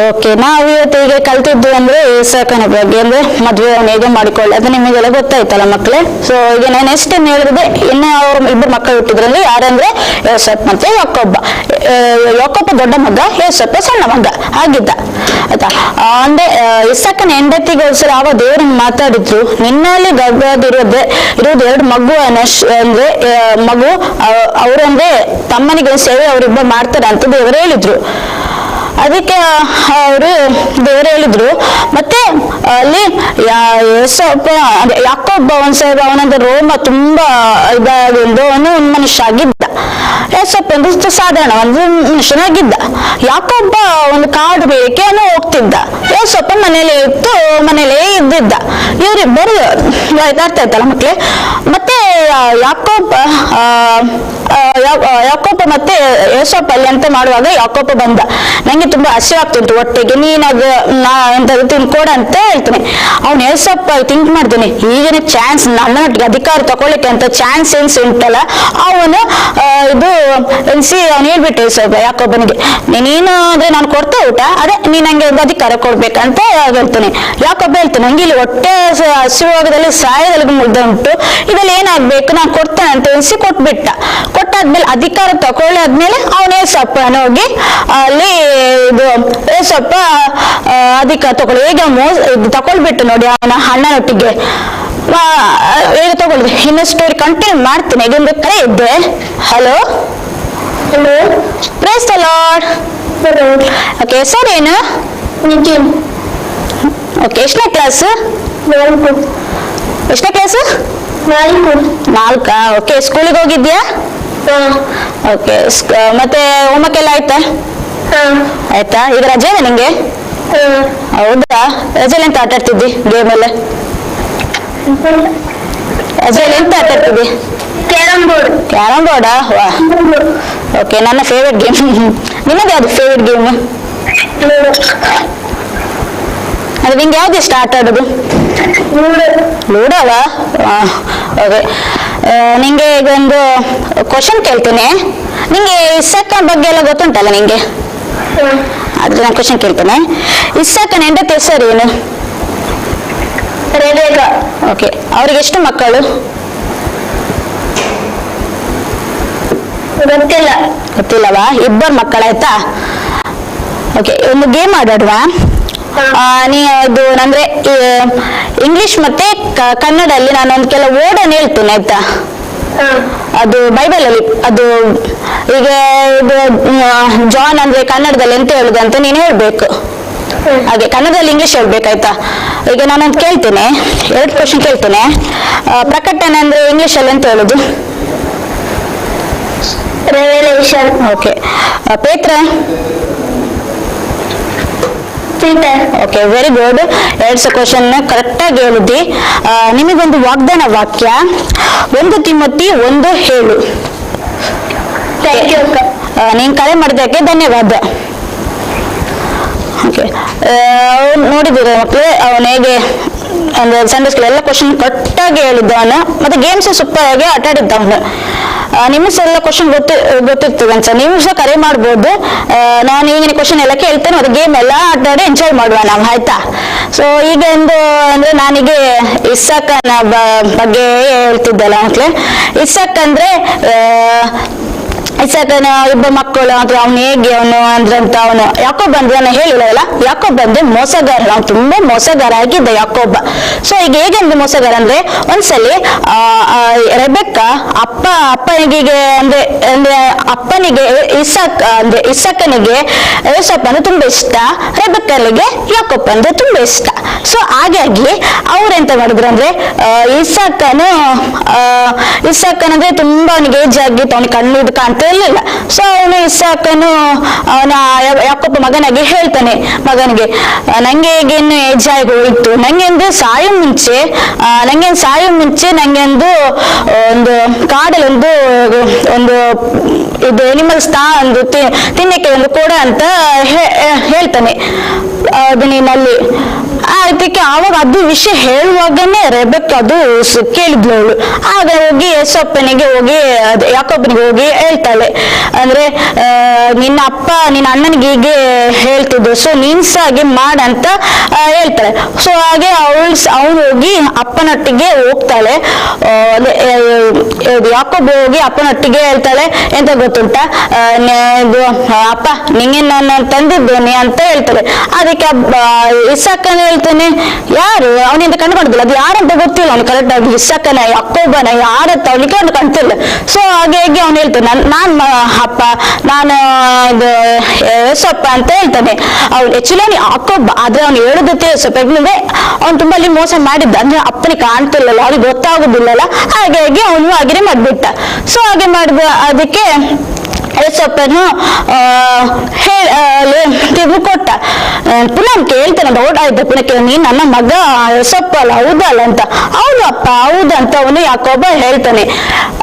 S1: ಓಕೆ ನಾವು ಇವತ್ತು ಹೀಗೆ ಕಲ್ತಿದ್ದು ಅಂದ್ರೆ ಏಸಕನ ಬಗ್ಗೆ ಅಂದ್ರೆ ಮದುವೆ ಹೇಗೆ ಮಾಡಿಕೊಳ್ಳಿ ಅದು ನಿಮಗೆಲ್ಲ ಗೊತ್ತಾಯ್ತಲ್ಲ ಮಕ್ಕಳೇ ಸೊ ಈಗ ನಾನು ಏನ್ ಹೇಳಿದ್ರೆ ಇನ್ನು ಅವ್ರ ಇಬ್ಬರು ಮಕ್ಕಳು ಹುಟ್ಟಿದ್ರಲ್ಲಿ ಯಾರಂದ್ರೆ ಯೋಸಪ್ ಮತ್ತೆ ಯಾಕೊಬ್ಬ. ಯಾಕೊಬ್ಬ ದೊಡ್ಡ ಮಗ ಯೋಸಪ್ಪ ಸಣ್ಣ ಮಗ. ಆಗಿದ್ದ ಆಯ್ತಾ? ಅಂದ್ರೆ ಆ, ಇಸಕನ ಹೆಂಡತಿಗೋಸ್ಕರ ಆವ ದೇವರನ್ನ ಮಾತಾಡಿದ್ರು. ನಿನ್ನಲ್ಲಿ ಗರ್ಭದಿರೋದೇ ಇರೋದು ಎರಡು ಮಗು ಅಂದ್ರೆ ಮಗು ಅವ್ರಂದ್ರೆ ತಮ್ಮನಿಗೆ ಸೇವೆ ಅವ್ರಿಬ್ಬ ಮಾಡ್ತಾರೆ ಅಂತ ದೇವರು ಹೇಳಿದ್ರು. ಅದಕ್ಕೆ ಅವರು ದೇವರು ಹೇಳಿದ್ರು. ಮತ್ತೆ, ಅಲ್ಲಿ ಸ್ವಲ್ಪ ಯಾಕೊಬ್ಬ ಸಾಹೇಬ್ ಅವನಂತ ರೋಮ ತುಂಬಾ ಇದಾಗಿದ್ದು, ಅವನು ಒಂದು ಮನುಷ್ಯ ಆಗಿದ್ದ ಸ್ವಲ್ಪ ಒಂದು ಸಾಧಾರಣ ಒಂದು ಮನುಷ್ಯನಾಗಿದ್ದ. ಯಾಕೊಬ್ಬ ಒಂದು ಕಾಡು ಬೇಕೆ ಅವನು ಹೋಗ್ತಿದ್ದ. ಸ್ವಲ್ಪ ಮನೇಲಿ ಇತ್ತು ಮನೇಲೇ ಇದ್ದಿದ್ದ. ಇವರಿಬ್ಬರು ಇದಾಗ್ತಾ ಇತ್ತಲ್ಲ ಮಕ್ಳೆ? ಮತ್ತೆ ಯಾಕೊಬ್ಬ ಯಾಕೊಬ್ಬ ಮತ್ತೆ ಏಸಪ್ಪ ಅಲ್ಲಿ ಅಂತ ಮಾಡುವಾಗ ಯಾಕೋಪ ಬಂದ. ನಂಗೆ ತುಂಬಾ ಹಸಿ ಆಗ್ತಿತ್ತು ಒಟ್ಟಿಗೆ ನೀನಾಗ ನಾ ಎಂತ ತಿನ್ಕೊಡ ಅಂತ ಹೇಳ್ತೀನಿ. ಅವ್ನು ಏಸಪ್ಪ ಥಿಂಕ್ ಮಾಡ್ತೀನಿ, ಈಗಿನ ಚಾನ್ಸ್ ನನ್ನೊಟ್ಟಿಗೆ ಅಧಿಕಾರ ತಗೊಳ್ಳಿಕ್ಕೆ ಅಂತ ಚಾನ್ಸ್ ಏನ್ಸ್ ಉಂಟಲ್ಲ, ಅವನು ಇದು, ಎನ್ಸಿ ಅವ್ನು ಹೇಳ್ಬಿಟ್ಟು ಸ್ವಲ್ಪ ಯಾಕೋಬನಿಗೆ ನೀನು ಅಂದ್ರೆ ನಾನು ಕೊಡ್ತಾ ಊಟ? ಅದೇ, ನೀನ್ ನಂಗೆ ಅಧಿಕಾರ ಕೊಡ್ಬೇಕಂತ ಹೇಳ್ತೀನಿ. ಯಾಕೋಬ್ಬ ಹೇಳ್ತಾನೆ, ನಂಗೆ ಇಲ್ಲಿ ಹೊಟ್ಟೆ ಹಸಿವಾಗದಲ್ಲಿ, ಸಾಯದಲ್ಲಿ ಮುದ್ದೆ ಉಂಟು. ಇದ್ರಲ್ಲಿ ಏನಾಗ್ಬೇಕು? ನಾನು ಕೊಡ್ತೇನೆ ಅಂತ ಎನ್ಸಿ ಕೊಟ್ಬಿಟ್ಟ. ಕೊಟ್ಟಾದ್ಮೇಲೆ ಅಧಿಕಾರ ತಗೊಳ್ಳಾದ್ಮೇಲೆ ಅವನೇ ಸೊಪ್ಪನ ಹೋಗಿ ಅಲ್ಲಿ ಇದು ಏಸಪ್ಪ ಅಧಿಕಾರ ತಗೊಳ್ಳಿ. ಹೇಗೆ ಮೋಸ ಇದು ತಗೊಳ್ಬಿಟ್ಟು ನೋಡಿ ಅವನ ಅಣ್ಣನೊಟ್ಟಿಗೆ. ಆ, ಹೇಗೆ ತಗೊಳ್ಳಿ. ಇನ್ನು ಸ್ಟೋರಿ ಕಂಟಿನ್ಯೂ ಮಾಡ್ತೀನಿ. ಇದೊಂದು ಕರೆ ಇದ್ದೆ. Hello
S2: hello
S1: praise the lord okay ಏನು?
S2: ನಿಖಿಲ್.
S1: ಓಕೆ ಎಷ್ಟನೇ ಕ್ಲಾಸ್
S2: ನಾಲ್ಕು.
S1: ಎಷ್ಟನೇ ಕ್ಲಾಸ್
S2: ನಾಲ್ಕು.
S1: ನಾಲ್ಕಾ? ಓಕೆ ಸ್ಕೂಲಿಗೆ ಹೋಗಿದ್ಯಾ? ಓಕೆ ಮತ್ತೆ ಹೋಮ್ವರ್ಕ್ ಎಲ್ಲ ಆಯ್ತಾ?
S2: ಹ್ಮ್
S1: ಆಯ್ತಾ? ಈಗ ರಜೆ ನಿಂಗೆ? ಹೌದಾ? ರಜೆಲಿ ಎಂತ ಆಟ ಆಡ್ತಿದ್ದಿ ಗೇಮ್ ಎಲ್ಲ ರಜೆಲಿ ಎಂತ ಆಟ ಆಡ್ತಿದ್ದಿ?
S2: ಕ್ಯಾರಮ್ ಬೋರ್ಡ್
S1: ಕ್ಯಾರಮ್ ಬೋರ್ಡಾ ವಾ. ಓಕೆ ನನ್ನ ಫೇವ್ರೆಟ್ ಗೇಮ್ ನಿನ್ನದು ಯಾವ್ದು ಫೇವ್ರೆಟ್ ಗೇಮ್ ಅದು ನಿಂಗೆ ಯಾವ್ದು ಇಷ್ಟ ಆಟ ಆಡೋದು? ಲೂಡೋವಾ? ಓಕೆ ನಿಂಗೆ ಈಗ ಒಂದು ಕ್ವಶನ್ ಕೇಳ್ತೀನಿ. ನಿಂಗೆ ಇಸ್ಸಾಕನ ಬಗ್ಗೆ ಎಲ್ಲ ಗೊತ್ತುಂಟಲ್ಲ ನಿಂಗೆ? ಆದ್ರೆ ನಾನು ಕ್ವಶನ್ ಕೇಳ್ತೇನೆ. ಇಸ್ಸಾಕನ ಹೆಂಡತಿ ಹೆಸರು ಏನು? ಓಕೆ ಅವ್ರಿಗೆ ಎಷ್ಟು ಮಕ್ಕಳು?
S2: ಗೊತ್ತಿಲ್ಲ.
S1: ಗೊತ್ತಿಲ್ಲವಾ? ಇಬ್ಬರು ಮಕ್ಕಳಾಯ್ತಾ? ಓಕೆ ಒಂದು ಗೇಮ್ ಆಡೋಡ್ವಾ ನೀ ಅದು ಅಂದ್ರೆ ಇಂಗ್ಲಿಷ್ ಮತ್ತೆ ಕನ್ನಡ ಅಲ್ಲಿ ನಾನು ಒಂದ್ ಕೆಲವು ವರ್ಡನ್ನು ಹೇಳ್ತೇನೆ ಆಯ್ತಾ? ಅದು ಬೈಬಲ್ ಅಲ್ಲಿ ಅದು ಈಗ ಇದು ಜಾನ್ ಅಂದ್ರೆ ಕನ್ನಡದಲ್ಲಿ ಎಂತ ಹೇಳುದು ಅಂತ ನೀನು ಹೇಳ್ಬೇಕು. ಹಾಗೆ ಕನ್ನಡದಲ್ಲಿ ಇಂಗ್ಲಿಷ್ ಹೇಳ್ಬೇಕಾಯ್ತಾ ಈಗ ನಾನೊಂದು ಕೇಳ್ತೇನೆ ಎರಡು ಕ್ವಶನ್ ಕೇಳ್ತೇನೆ. ಪ್ರಕಟಣೆ ಅಂದ್ರೆ ಇಂಗ್ಲಿಷ್ ಅಲ್ಲಿ ಎಂತ ಹೇಳುದು? ಓಕೆ ಪೇತ್ರ? ಓಕೆ ವೆರಿ ಗುಡ್ ಎರಡು ಕ್ವಶನ್ ಕರೆಕ್ಟಾಗಿ ಹೇಳಿದ್ದಿ. ಆ, ನಿಮಗೊಂದು ವಾಗ್ದಾನ ವಾಕ್ಯ. ಒಂದು ತಿಮ್ಮತ್ತಿ ಒಂದು ಹೇಳು. ನೀನ್ ಕರೆ ಮಾಡಿದಕ್ಕೆ ಧನ್ಯವಾದ. ಓಕೆ ನೋಡಿದ್ದೀರ ಮಕ್ಕಳು ಅವನು ಹೇಗೆ? ಅಂದ್ರೆ ಸಂಡೇ ಸ್ಕೂಲ್ ಎಲ್ಲ ಕ್ವಶನ್ ಕರೆಕ್ಟಾಗಿ ಹೇಳಿದ್ದ ಅವನು. ಮತ್ತೆ ಗೇಮ್ಸ್ ಸೂಪರ್ ಆಗಿ ಆಟ ಆಡಿದ್ದ ಅವನು. ನಿಮ್ಸ್ ಎಲ್ಲ ಕ್ವಶನ್ ಗೊತ್ತಿ ಗೊತ್ತಿರ್ತದೆ ಅನ್ಸ ನೀವು ಸಹ ಕರೆ ಮಾಡ್ಬೋದು. ನಾನು ಈಗಿನ ಕ್ವಶನ್ ಎಲ್ಲ ಕೇಳ್ತೇನೆ. ಮತ್ತೆ ಗೇಮ್ ಎಲ್ಲ ಆಟ ಆಡಿ ಎಂಜಾಯ್ ಮಾಡುವ ನಾವು, ಆಯ್ತಾ? ಸೊ ಈಗ ಒಂದು ಅಂದ್ರೆ ನನಗೆ ಇಸ್ಸಾಕನ ಬ- ಬಗ್ಗೆ ಹೇಳ್ತಿದ್ದಲ್ಲ ಮಕ್ಳೆ. ಇಸ್ಸಾಕ್ ಅಂದ್ರೆ ಆ, ಇಸಾಕನ ಇಬ್ಬ ಮಕ್ಕಳು ಅಂದ್ರೆ ಅವನು ಹೇಗೆ ಅವನು ಅಂದ್ರಂತ ಅವನು ಯಾಕೋ ಅಂದ್ರೆ ನಾನು ಹೇಳಿಲ್ಲ ಯಾಕೋ ಅಂದ್ರೆ ಮೋಸಗಾರ. ಅವ್ನು ತುಂಬಾ ಮೋಸಗಾರ ಆಗಿದ್ದ ಯಾಕೋಬ್ಬ ಸೊ ಈಗ ಹೇಗೆ ಅಂದ್ರೆ ಮೋಸಗಾರ ಅಂದ್ರೆ ಒಂದ್ಸಲಿ ರೆಬೆಕ್ಕ ಅಪ್ಪ ಅಪ್ಪನಿಗೆ ಅಂದ್ರೆ ಅಂದ್ರೆ ಅಪ್ಪನಿಗೆ ಇಸಾಕ್ ಅಂದ್ರೆ ಇಸಾಕನಿಗೆ ಯೋಸಪ್ಪ ಅಂದ್ರೆ ತುಂಬಾ ಇಷ್ಟ ರೆಬೆಕ್ಕನಿಗೆ ಯಾಕೊಪ್ಪ ಅಂದ್ರೆ ತುಂಬಾ ಇಷ್ಟ. ಸೊ ಹಾಗಾಗಿ ಅವ್ರೆಂತ ಮಾಡಿದ್ರು ಅಂದ್ರೆ ಇಸಾಕನು ಆ, ಇಸಾಕನ್ ಅಂದ್ರೆ ತುಂಬಾ ಅವನಿಗೆ ಏಜ್ ಆಗಿತ್ತು, ಅವನಿಗೆ ಕಣ್ಣು ಇದು ಕಾಣ್ತಾ ಇರಲಿಲ್ಲ. ಸೊ ಅವನು ಇಸಾಕನು, ಅವನ ಯಾಕೊಬ್ಬ ಮಗನಾಗಿ ಹೇಳ್ತಾನೆ, ಮಗನಿಗೆ ನಂಗೆ ಈಗೇನು ಏಜ್ ಆಗಿ ಹೋಯ್ತು. ನಂಗೆ ಒಂದು ಸಾಯೋ ಮುಂಚೆ ನಂಗೆ ಒಂದು ಸಾಯೋ ಮುಂಚೆ ನಂಗೆ ಒಂದು ಒಂದು ಕಾಡಲ್ಲಿ ಒಂದು ಒಂದು ಇದು ಎನಿಮಲ್ಸ್ ತಾ ಒಂದು ತಿನ್ನಕ್ಕೆ ಒಂದು ಕೊಡ ಅಂತ ಹೇಳ್ತಾನೆ. ಅದು ನೀನಲ್ಲಿ ಅದಕ್ಕೆ ಆವಾಗ ಅದು ವಿಷಯ ಹೇಳುವಾಗನೇ ರೆಬೆಕ್ ಅದು ಕೇಳಿದ್ಲು ಅವಳು. ಆಗ ಹೋಗಿ ಯಶಪ್ಪನಿಗೆ ಹೋಗಿ ಯಾಕೊಬ್ಬನಿಗೆ ಹೋಗಿ ಹೇಳ್ತಾಳೆ. ಅಂದ್ರೆ ನಿನ್ನ ಅಪ್ಪ ನಿನ್ನ ಅಣ್ಣನಿಗೆ ಹೀಗೆ ಹೇಳ್ತಿದ್ದು ಸೊ ನೀನ್ ಸಹ ಹಾಗೆ ಮಾಡಂತ ಹೇಳ್ತಾಳೆ. ಸೊ ಹಾಗೆ ಅವಳು ಅವಳು ಹೋಗಿ ಅಪ್ಪನೊಟ್ಟಿಗೆ ಹೋಗ್ತಾಳೆ. ಯಾಕೊಬ್ಬ ಹೋಗಿ ಅಪ್ಪನೊಟ್ಟಿಗೆ ಹೇಳ್ತಾಳೆ ಎಂತ ಗೊತ್ತುಂಟ? ಇದು, ಅಪ್ಪ ನಿಂಗೆ ನನ್ನ ತಂದಿದ್ದೇನೆ ಅಂತ ಹೇಳ್ತಾಳೆ. ಅದಕ್ಕೆ ಇಸಾಕನ ಹೇಳ್ತಾನೆ. ಯಾರು? ಅವನಿಂದ ಕಂಡುಕೊಂಡಿಲ್ಲ ಅದು ಯಾರಂತ ಗೊತ್ತಿಲ್ಲ ಅವನು ಕರೆಕ್ಟ್ ಆಗಿ. ಇಸಾಕನ ಅಕ್ಕೋಬನ ಯಾರಂತ ಅವನಿಗೆ ಅವನು ಕಾಣ್ತಿಲ್ಲ ಸೊ ಹಾಗೆ ಹೇಗೆ ಅವ್ನು ಹೇಳ್ತಾನೆ. ನಾನು ಅಪ್ಪ, ನಾನು ಇದು ಯೇಸಪ್ಪ ಅಂತ ಹೇಳ್ತಾನೆ. ಅವ್ನು ಆಕ್ಚುಲಿ ಅಕ್ಕೊಬ್ಬ ಆದ್ರೆ ಅವ್ನು ಹೇಳುದತ್ತೆ ಯೇಸಪ್ಪ. ಯಾಕಂದ್ರೆ ಅವ್ನು ತುಂಬಾ ಅಲ್ಲಿ ಮೋಸ ಮಾಡಿದ್ದ. ಅಂದ್ರೆ ಅಪ್ಪನಿಗೆ ಕಾಣ್ತಿಲ್ಲಲ್ಲ ಅವ್ನಿಗೆ ಗೊತ್ತಾಗುದಿಲ್ಲಲ್ಲ. ಹಾಗಾಗಿ ಅವನು ಹಾಗೆ ಮಾಡ್ಬಿಟ್ಟ. ಸೊ ಹಾಗೆ ಮಾಡಿದ, ಅದಕ್ಕೆ ಲೇ- ತಿರುಗಿ ಕೊಟ್ಟ. ಪುನಃ ಅವ್ನು ಕೇಳ್ತಾನೆ ಡೌಟ್ ಆಯ್ತು, ಪುನಃ ನೀನ್ ನನ್ನ ಮಗ ಯೇಸಪ್ಪ ಅಲ್ಲ, ಹೌದಲ್ಲ ಅಂತ. ಅಪ್ಪ ಹೌದಂತ ಅವನು ಯಾಕೊಬ್ಬ ಹೇಳ್ತಾನೆ.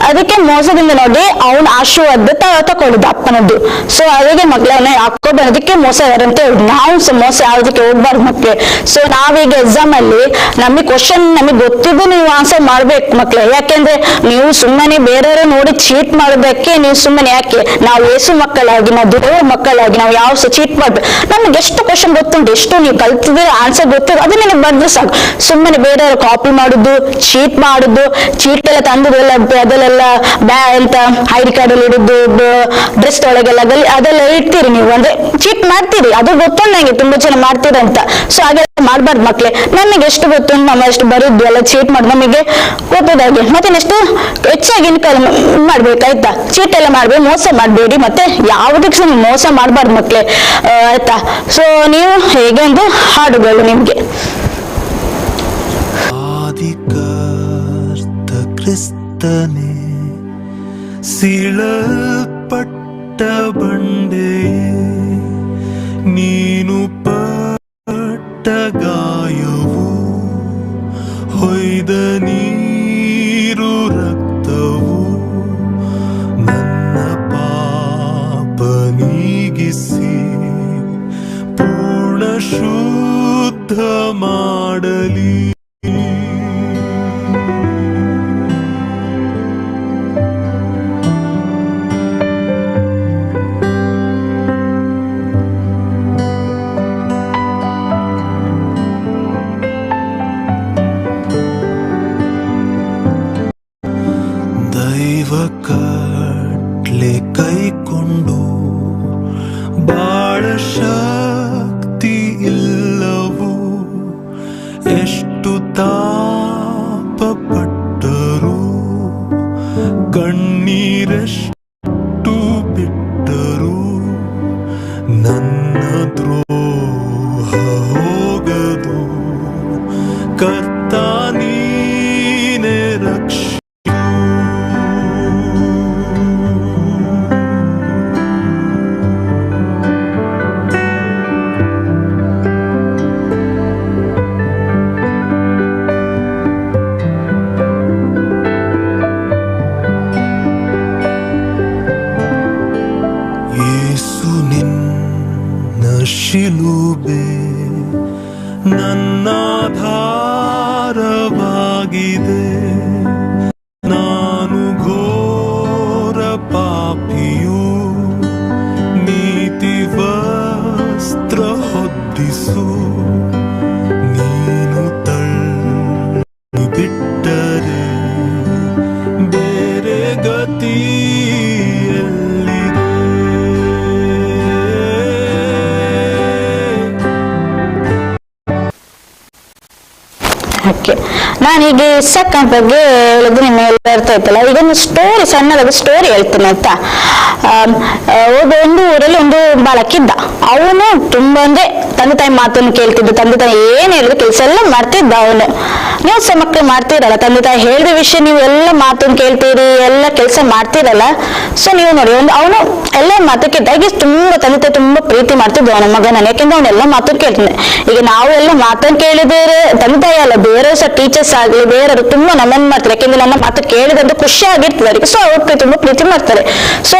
S1: ಅದಕ್ಕೆ ಮೋಸದಿಂದ ನೋಡಿ, ಅವನ ಆಶೀರ್ವಾದ ತಗೊಂಡಿದ್ದ ಅಪ್ಪನದ್ದು. ಸೊ ಅದಕ್ಕೆ ಮಕ್ಕಳನ್ನ ಯಾಕೊಬ್ಬ ಅದಕ್ಕೆ ಮೋಸ ಅಂತ ಹೇಳಿ. ನಾವು ಮೋಸ ಯಾವುದಕ್ಕೆ ಹೋಗ್ಬಾರ್ದು ಮಕ್ಳೆ. ಸೊ ನಾವೀಗ ಎಕ್ಸಾಮ್ ಅಲ್ಲಿ ನಮಗೆ ಕ್ವಶನ್ ನಮಗೆ ಗೊತ್ತಿದ್ದು ನೀವು ಆನ್ಸರ್ ಮಾಡ್ಬೇಕು ಮಕ್ಳೆ. ಯಾಕೆಂದ್ರೆ ನೀವು ಸುಮ್ಮನೆ ಬೇರೆಯವರು ನೋಡಿ ಚೀಟ್ ಮಾಡೋದಕ್ಕೆ ನೀವು ಸುಮ್ಮನೆ ಯಾಕೆ? ನಾವು ಏಸು ಮಕ್ಕಳಾಗಿ, ನಾವು ದೇವರ ಮಕ್ಕಳಾಗಿ, ನಾವು ಯಾವ ಚೀಟ್ ಮಾಡ್ಬೇಕು? ನಮ್ಗೆ ಎಷ್ಟು ಕ್ವಶನ್ ಗೊತ್ತುಂಟು, ಎಷ್ಟು ನೀವು ಕಲ್ತಿದ್ರೆ ಆನ್ಸರ್ ಗೊತ್ತಿರೋ ಅದು ನಿನಗೆ ಬಂದ್ರೆ ಸಾಕು. ಸುಮ್ಮನೆ ಬೇರೆಯವರು ಕಾಪಿ ಮಾಡುದು ಚೀಟ್ ಮಾಡುದು ಚೀಟ್ ಎಲ್ಲ ತಂದುದೆಲ್ಲ ಅದಲ್ಲೆಲ್ಲ ಬ್ಯಾ, ಎಂತ ಐಡಿ ಕಾರ್ಡ್ ಅಲ್ಲಿ ಇಡುದು ಡ್ರೆಸ್ ಒಳಗೆಲ್ಲ ಗಲ್ಲಿ- ಅದೆಲ್ಲ ಇಡ್ತೀರಿ ನೀವು. ಅಂದ್ರೆ ಚೀಟ್ ಮಾಡ್ತೀರಿ, ಅದು ಗೊತ್ತುಂಟು ನಂಗೆ, ತುಂಬಾ ಜನ ಮಾಡ್ತೀರಿ ಅಂತ. ಸೊ ಹಾಗೆ ಮಾಡ್ಬಾರ್ದು ಮಕ್ಳೆ. ನಮಗೆ ಎಷ್ಟು ಗೊತ್ತು ನಮ್ಮ ಎಷ್ಟು ಬರುದು, ಎಲ್ಲ ಚೀಟ್ ಮಾಡಿ ನಮಗೆ ಗೊತ್ತದಾಗೆ. ಮತ್ತೆ ನೆಕ್ಸ್ಟ್ ಹೆಚ್ಚಾಗಿ ಇನ್ಕಮ್ ಮಾಡ್ಬೇಕಾಯ್ತಾ? ಚೀಟ್ ಎಲ್ಲ ಮಾಡ್ಬೇಕು, ಮೋಸ ಮಾಡಬೇಡಿ. ಮತ್ತೆ ಯಾವುದಕ್ಕೆ ನೀವು ಮೋಸ ಮಾಡಬಾರ್ದು ಮಕ್ಳೆ. ಆಯ್ತಾ? ಸೊ ನೀವು ಹೇಗೆ ಒಂದು ಹಾಡುಗಳು ನಿಮ್ಗೆ.
S5: ಪಟ್ಟ ಬಂಡೆಯೇ, ನೀನು ಪಟ್ಟ ಗಾಯವು ಹೊಯ್ದ ನೀರು ಶುದ್ಧ ಮಾಡಲಿ
S1: ನಾನೀಗ ಇಸಕ್ಕ ಬಗ್ಗೆ ಹೇಳಿದ್ರೆ ನಿಮ್ಮ ಎಲ್ಲ ಇತ್ತಲ್ಲ ಈಗ ಒಂದು ಸ್ಟೋರಿ ಸಣ್ಣದಾದ ಸ್ಟೋರಿ ಹೇಳ್ತೀನಿ ಆಯ್ತಾ? ಒಬ್ಬ ಒಂದು ಊರಲ್ಲಿ ಒಂದು ಬಾಲಕಿದ್ದ ಅವನು ತುಂಬಾ ಅಂದ್ರೆ ತಂದೆ ತಾಯಿ ಮಾತನ್ನು ಕೇಳ್ತಿದ್ದ, ತಂದೆ ತಾಯಿ ಏನು ಹೇಳಿದ್ರು ಕೆಲಸ ಎಲ್ಲ ಮಾಡ್ತಿದ್ದ ಅವನು. ನೀವು ಸಹ ಮಕ್ಕಳು ಮಾಡ್ತೀರಲ್ಲ ತಂದೆ ತಾಯಿ ಹೇಳಿದ ವಿಷಯ ನೀವು ಎಲ್ಲ ಮಾತನ್ನು ಕೇಳ್ತೀರಿ, ಎಲ್ಲ ಕೆಲಸ ಮಾಡ್ತೀರಲ್ಲ? ಸೊ ನೀವು ನೋಡಿ, ಒಂದು ಅವನು ಎಲ್ಲ ಮಾತು ಕೇಳ್ತಾಗ ತುಂಬಾ, ತಂದೆ ತಾಯಿ ತುಂಬಾ ಪ್ರೀತಿ ಮಾಡ್ತಿದ್ದ ಅವನ ಮಗನ. ಯಾಕೆಂದ್ರೆ ಅವನೆಲ್ಲ ಮಾತನ್ನು ಕೇಳ್ತಾನೆ. ಈಗ ನಾವು ಎಲ್ಲ ಮಾತನ್ನು ಕೇಳಿದ್ರೆ ತಂದೆ ತಾಯಿ ಅಲ್ಲ ಬೇರೆ ಸಹ ಟೀಚರ್ಸ್ ಆಗ್ಲಿ, ಬೇರೆಯವರು ತುಂಬಾ ನಮ್ಮನ್ನ ಮಾಡ್ತಾರೆ. ಯಾಕೆಂದ್ರೆ ನಮ್ಮ ಮಾತು ಕೇಳಿದಂತ ಖುಷಿ ಅವರಿಗೆ. ಸೊ ಅವ್ರು ತುಂಬಾ ಪ್ರೀತಿ ಮಾಡ್ತಾರೆ. ಸೊ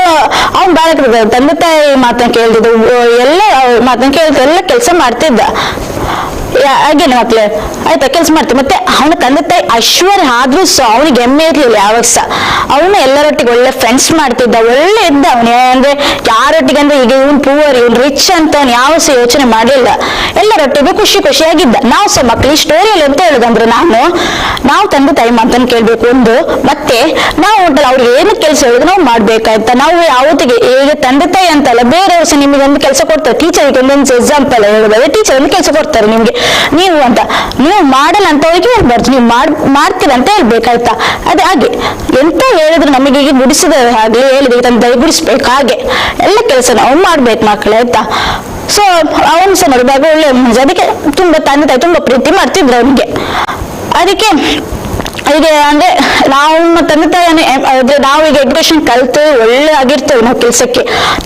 S1: ಅವ್ನು ಬಾಲಕ ತಂದೆ ತಾಯಿ ಮಾತನ್ನು ಕೇಳ್ತಿದ್ದು, ಎಲ್ಲ ಮಾತನ್ನು ಕೇಳಿದ್ರು ಎಲ್ಲ ಕೆಲಸ ಮಾಡ್ತಿದ್ದ. ಹಾಗೇನೆ ಮಕ್ಳೆ. ಆಯ್ತಾ, ಕೆಲಸ ಮಾಡ್ತೀವಿ ಮತ್ತೆ ಅವನ ತಂದೆ ತಾಯಿ ಐಶ್ವರ್ಯ ಆದ್ರೂ ಸಹ ಅವನಿಗೆ ಹೆಮ್ಮೆ ಇರ್ಲಿಲ್ಲ ಯಾವಾಗ ಸಹ. ಅವನು ಎಲ್ಲರೊಟ್ಟಿಗೆ ಒಳ್ಳೆ ಫ್ರೆಂಡ್ಸ್ ಮಾಡ್ತಿದ್ದ, ಒಳ್ಳೆ ಇದ್ದ ಅವನು. ಅಂದ್ರೆ ಯಾರೊಟ್ಟಿಗೆ ಅಂದ್ರೆ ಈಗ ಇವನ್ ಪೂವರ್ ಇವನ್ ರಿಚ್ ಅಂತ ಅವ್ನು ಯಾವ ಸಹ ಯೋಚನೆ ಮಾಡಿಲ್ಲ ಎಲ್ಲರೊಟ್ಟಿಗೂ ಖುಷಿ ಖುಷಿಯಾಗಿದ್ದ. ನಾವು ಸಹ ಮಕ್ಳು, ಈ ಸ್ಟೋರಿಯಲ್ಲಿ ಅಂತ ಹೇಳುದಂದ್ರೆ ನಾನು, ನಾವು ತಂದೆ ತಾಯಿ ಮಾತನ್ನು ಕೇಳ್ಬೇಕು ಒಂದು. ಮತ್ತೆ ನಾವು ಉಂಟಲ್ಲ ಅವ್ರಿಗೆ ಏನು ಕೆಲಸ ಹೇಳಿದ್ರು ನಾವು ಮಾಡ್ಬೇಕಾಯ್ತಾ. ನಾವು ಯಾವತ್ತಿಗೆ ಈಗ ತಂದೆ ತಾಯಿ ಅಂತಲ್ಲ, ಬೇರೆಯವರು ಸಹ ನಿಮಗೆ ಒಂದು ಕೆಲಸ ಕೊಡ್ತಾರೆ. ಟೀಚರ್ ಒಂದೊಂದು ಎಕ್ಸಾಂಪಲ್ ಹೇಳೋದಾದ್ರೆ ಟೀಚರ್ ಒಂದು ಕೆಲಸ ಕೊಡ್ತಾರೆ ನಿಮ್ಗೆ. ನೀವು ಅಂತ. ನೀವು ಮಾಡಲ್ಲ ಅಂತ ಅವರಿಗೆ ಹೇಳ್ಬಾರ್ದು. ನೀವು ಮಾಡ್ ಮಾಡ್ತೀರ ಅಂತ ಹೇಳ್ಬೇಕಾಯ್ತಾ? ಅದೇ ಹಾಗೆ. ಎಂತ ಹೇಳಿದ್ರು ನಮಗೆ ಈಗ ಗುಡಿಸಿದ ಹಾಗೆ ಹೇಳಿದ್ರೆ ತಂದು ತಾಯಿ ಗುಡಿಸ್ಬೇಕು ಹಾಗೆ. ಎಲ್ಲ ಕೆಲಸ ನಾವು ಮಾಡ್ಬೇಕು ಮಕ್ಕಳು, ಆಯ್ತಾ? ಸೊ ಅವನು ಸಹ ನೋಡಿದಾಗ ಒಳ್ಳೆ ಮನುಷ್ಯ ಅದಕ್ಕೆ ತುಂಬಾ ತಂದೆ ತಾಯಿ ತುಂಬಾ ಪ್ರೀತಿ ಮಾಡ್ತಿದ್ರು ಅವನಿಗೆ. ಅದಕ್ಕೆ ಈಗ ಅಂದ್ರೆ ನಾವು ತಂದೆ ತಾಯಿ ಅಂದ್ರೆ ನಾವು ಈಗ ಎಜುಕೇಶನ್ ಕಲ್ತು ಒಳ್ಳೆ ಆಗಿರ್ತೇವೆ ನಾವು ಕೆಲಸಕ್ಕೆ.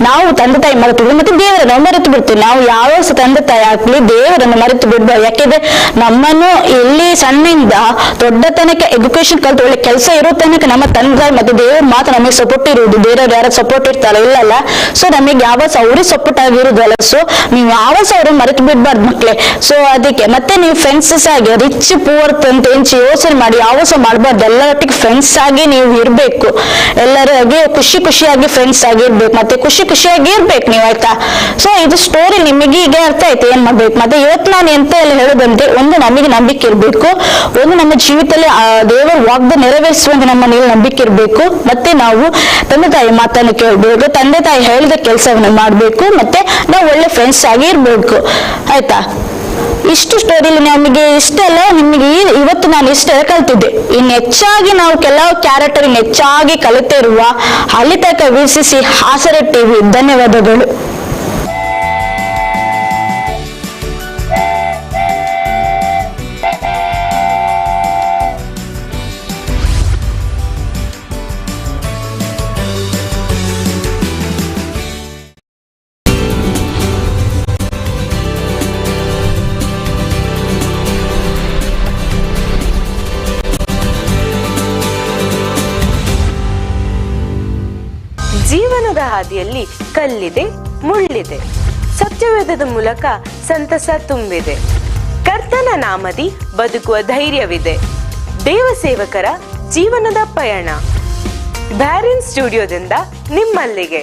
S1: ನಾವು ತಂದೆ ತಾಯಿ ಮರೆತು ಮತ್ತೆ ದೇವರನ್ನು ಮರೆತು ಬಿಡ್ತೇವೆ. ನಾವು ಯಾವ ತಂದೆ ತಾಯಿ ಆಗ್ಲಿ ದೇವರನ್ನು ಮರೆತು ಬಿಡ್ಬಾರ್ದು. ಯಾಕೆಂದ್ರೆ ನಮ್ಮನ್ನು ಇಲ್ಲಿ ಸಣ್ಣಿಂದ ದೊಡ್ಡ ತನಕ ಎಜುಕೇಶನ್ ಕಲ್ತು ಒಳ್ಳೆ ಕೆಲಸ ಇರೋ ತನಕ ನಮ್ಮ ತಂದೆ ತಾಯಿ ಮತ್ತೆ ದೇವರು ಮಾತ್ರ ನಮಗೆ ಸಪೋರ್ಟ್ ಇರುವುದು. ಬೇರೆಯವ್ರು ಯಾರು ಸಪೋರ್ಟ್ ಇರ್ತಾರ ಇಲ್ಲಲ್ಲ ಸೊ ನಮಗೆ ಯಾವ ಸಹ ಅವ್ರಿಗೆ ಸಪೋರ್ಟ್ ಆಗಿರುದಲ್ಲ ಸೊ ನೀವು ಯಾವ ಸಹ ಮರೆತು ಬಿಡ್ಬಾರ್ದು ಮಕ್ಳೆ ಸೊ ಅದಕ್ಕೆ ಮತ್ತೆ ನೀವು ಫ್ರೆಂಡ್ಸ್ ಆಗಿ ರಿಚ್ ಪೂವರ್ ಅಂತ ಯೋಚನೆ ಮಾಡಿ, ಯಾವ ಸಹ ಮಾಡಬಾರ್ದು. ಎಲ್ಲರೊಟ್ಟಿಗೆ ಫ್ರೆಂಡ್ಸ್ ಆಗಿ ನೀವು ಇರ್ಬೇಕು. ಎಲ್ಲರಾಗಿ ಖುಷಿ ಖುಷಿಯಾಗಿ ಫ್ರೆಂಡ್ಸ್ ಆಗಿ ಇರ್ಬೇಕು. ಮತ್ತೆ ಖುಷಿ ಖುಷಿಯಾಗಿ ಇರ್ಬೇಕು ನೀವು ಆಯ್ತಾ? ಸೊ ಇದು ಸ್ಟೋರಿ ನಿಮಗೆ ಈಗ ಅರ್ಥ ಆಯ್ತು. ಏನ್ ಮಾಡ್ಬೇಕು? ಮತ್ತೆ ಇವತ್ತು ನಾನು ಎಂತ ಎಲ್ಲ ಹೇಳೋದಂತೆ ಒಂದು ನಮಗೆ ನಂಬಿಕೆ ಇರಬೇಕು. ಒಂದು ನಮ್ಮ ಜೀವಿತದಲ್ಲಿ ದೇವರ ವಾಗ್ದ ನೆರವೇರಿಸುವಂತೆ ನಮ್ಮ ಮೇಲೆ ನಂಬಿಕೆ ಇರಬೇಕು. ಮತ್ತೆ ನಾವು ತಂದೆ ತಾಯಿ ಮಾತನ್ನು ಕೇಳ್ಬೇಕು. ತಂದೆ ತಾಯಿ ಹೇಳಿದ ಕೆಲಸವನ್ನು ಮಾಡ್ಬೇಕು. ಮತ್ತೆ ನಾವು ಒಳ್ಳೆ ಫ್ರೆಂಡ್ಸ್ ಆಗಿ ಇರ್ಬೇಕು. ಆಯ್ತಾ? ಇಷ್ಟು ಸ್ಟೋರಿಲಿ ನಮಗೆ ಇಷ್ಟೆಲ್ಲ ನಿಮಗೆ ಇವತ್ತು ನಾನು ಇಷ್ಟೆಲ್ಲ ಕಲ್ತಿದ್ದೆ. ಇನ್ನು ಹೆಚ್ಚಾಗಿ ನಾವು ಕೆಲವು ಕ್ಯಾರೆಕ್ಟರ್ ಹೆಚ್ಚಾಗಿ ಕಲಿತಿರುವ ಅಲ್ಲಿ ತಕ್ಕ ವೀಕ್ಷಿಸಿ ಹಾಸರ ಟಿವಿ ಧನ್ಯವಾದಗಳು.
S6: ಕಲ್ಲಿದೆ, ಮುಳ್ಳಿದೆ. ಸತ್ಯವೇದದ ಮೂಲಕ ಸಂತಸ ತುಂಬಿದೆ. ಕರ್ತನ ನಾಮದಿ ಬದುಕುವ ಧೈರ್ಯವಿದೆ. ದೇವ ಸೇವಕರ ಜೀವನದ ಪಯಣ. ಬ್ಯಾರಿನ್ ಸ್ಟುಡಿಯೋದಿಂದ ನಿಮ್ಮಲ್ಲಿಗೆ.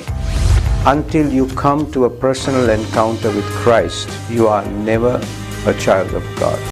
S7: Until you come to a personal encounter with Christ you are never a child of God.